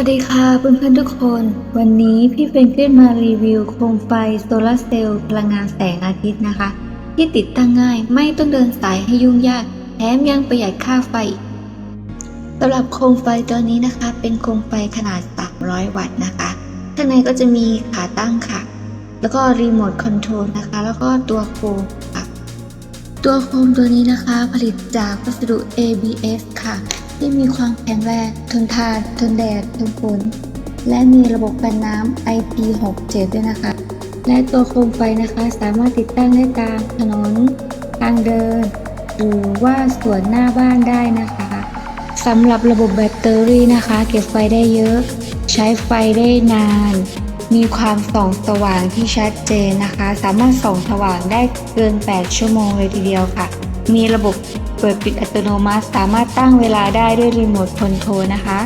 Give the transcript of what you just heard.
วัสดีค่ะเพื่อนๆทุกคน วันนี้พี่เพนกวินมารีวิวโคมไฟโซลาร์เซลล์พลังงานแสงอาทิตย์นะคะ ที่ติดตั้งง่ายไม่ต้องเดินสายให้ยุ่งยาก แถมยังประหยัดค่าไฟสำหรับโคมไฟตัวนี้นะคะ เป็นโคมไฟขนาด 300 วัตต์นะคะข้างในก็จะมีขาตั้งค่ะ แล้วก็รีโมทคอนโทรลนะคะ แล้วก็ตัวโคมค่ะ ตัวโคมตัวนี้นะคะผลิตจากวัสดุ ABS ค่ะ ที่มีความแข็งแรงทนทานทนแดดทนฝนและมีระบบกันน้ำ IP67 ด้วยนะคะ และตัวโคมไฟนะคะสามารถติดตั้งได้ตามถนนทางเดิน หรือว่าสวนหน้าบ้านได้นะคะสำหรับระบบแบตเตอรี่นะคะ เก็บไฟได้เยอะ ใช้ไฟได้นาน มีความส่องสว่างที่ชัดเจนนะคะ สามารถส่องสว่างได้เกิน 8 ชั่วโมงเลยทีเดียวค่ะ มีระบบ เปิดปิดอัตโนมัติ สามารถตั้งเวลาได้ด้วยรีโมทคอนโทรลนะคะ